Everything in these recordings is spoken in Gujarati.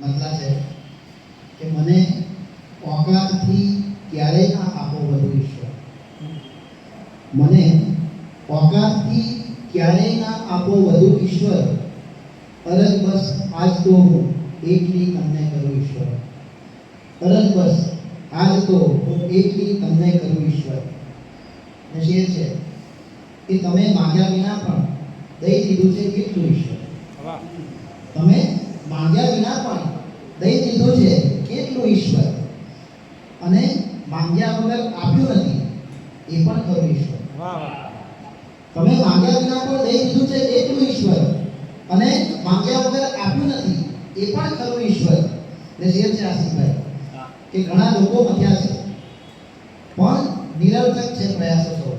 મતલબ છે કે મને ઓકાતથી ક્યારેય ના આપો વધુ ઈશ્વર મને ઓકાતથી ક્યારેય ના આપો વધુ ઈશ્વર અરજ બસ આજ તો હું એકલી તમને કરું ઈશ્વર અરજ બસ આજ તો હું એકલી તમને કરું ઈશ્વર ને શેર છે કે તમે માંગ્યા વિના પણ દઈ દીધું છે કેટલું ઈશ્વર તમે માંગ્યા વિના દઈ દીધું છે કેટલું ઈશ્વર. અને માંગ્યા વગર આપ્યું નથી એ પણ ખરું ઈશ્વર. તમે માંગ્યા વિના પણ દઈ દીધું છે એટલું ઈશ્વર. અને માંગ્યા વગર આપ્યું નથી એ પણ ખરું ઈશ્વર. એટલે શેર છે આસિફભાઈ કે ઘણા લોકો મથ્યા છે. પણ નિરર્થક છે પ્રયાસો સૌ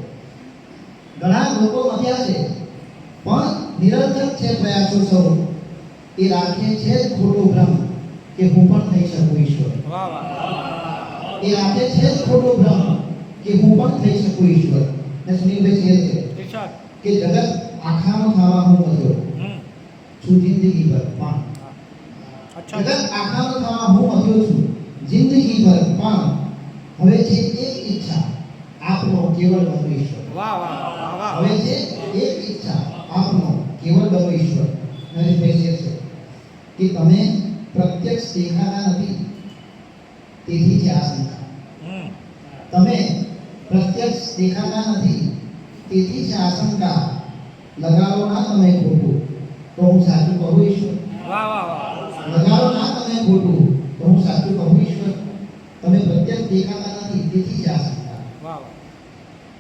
ઘણા લોકો મથ્યા છે પણ નિરર્થક છે પ્રયાસો સૌ એ રાખે છે ખોટો ભ્રમ. કે હું પણ થઈ શકું ઈશ્વર. એ આપે છે જ ખોટો ભ્રમ કે હું પણ થઈ શકું ઈશ્વર. ને સુનિલભાઈ કહે છે કે જગત આખાનો થવા હું હતો છું જિંદગી ભર પણ જગત આખાનો થવા હું હતો છું જિંદગીભર પણ હવે છે એક ઈચ્છા આપનો કેવળ બનો ઈશ્વર. વાહ વાહ વાહ વાહ. હવે છે એક ઈચ્છા આપનો કેવળ બનો ઈશ્વર. નરેશભાઈ કહે છે કે તમે પ્રત્યક્ષ દેખાતા નથી. તેથી છે આ હમ. તમે પ્રત્યક્ષ દેખાતા નથી તેથી છે આશંકા લગાવો ના તમે ખોટું. તો હું સાચું કહું ઈશ્વર. લગાવો ના તમે ખોટું. તો હું સાચું કહું ઈશ્વર. તમે પ્રત્યક્ષ દેખાતા નથી તેથી જ આશંકા શંકા.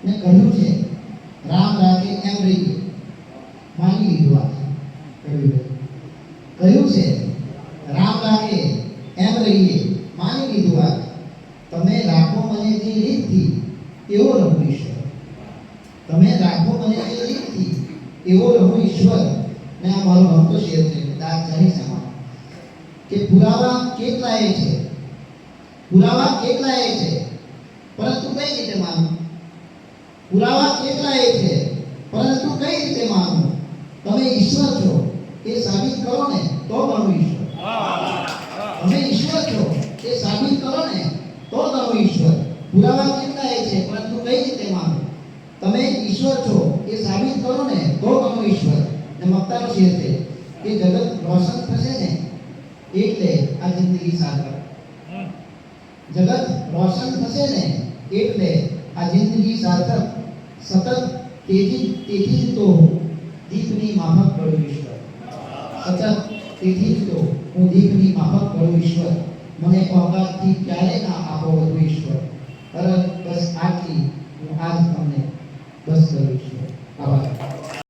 મેં કહ્યું છે રામ રાજે એમ રહીએ માની લીધું આ. કહ્યું છે રામ રાખે એમ રહીએ, માની લીધું વાત. તમે રાખો મને જે રીતથી, એવો રહું ઈશ્વર. તમે રાખો મને જે રીતથી, એવો રહું ઈશ્વર. ને આ મારો ભક્તો શેર છે દાદ જાણી. સમાન કે પુરાવા કેટલાય છે? પુરાવા કેટલાય છે? પરંતુ કઈ રીતે માનવું પુરાવા કેટલાય છે? પરંતુ કઈ રીતે માનવું તમે ઈશ્વર છો. એ સાબિત કરો ને, તો ગણું ઈશ્વર વાહ વાહ વાહ તમે ઈશ્વર છો એ સાબિત કરો ને તો ગણું ઈશ્વર કેટલા એ છે પરંતુ કઈ રીતે માનો? તમે ઈશ્વર છો એ સાબિત કરો ને તો તમે ઈશ્વર. ને મક્તાનો શેર છે કે જગત રોશન થશે ને એટલે આ જિંદગી સાર્થક જગત રોશન થશે ને એટલે આ જિંદગી સાર્થક સતત તેથી તેથી જ તો દીપની માફક કરું ઈશ્વર. સતત તેથી જ તો હું દીપની માફક કરું ઈશ્વર. મને ઓકાતથી ક્યારે ના આપો વધુ ઈશ્વર.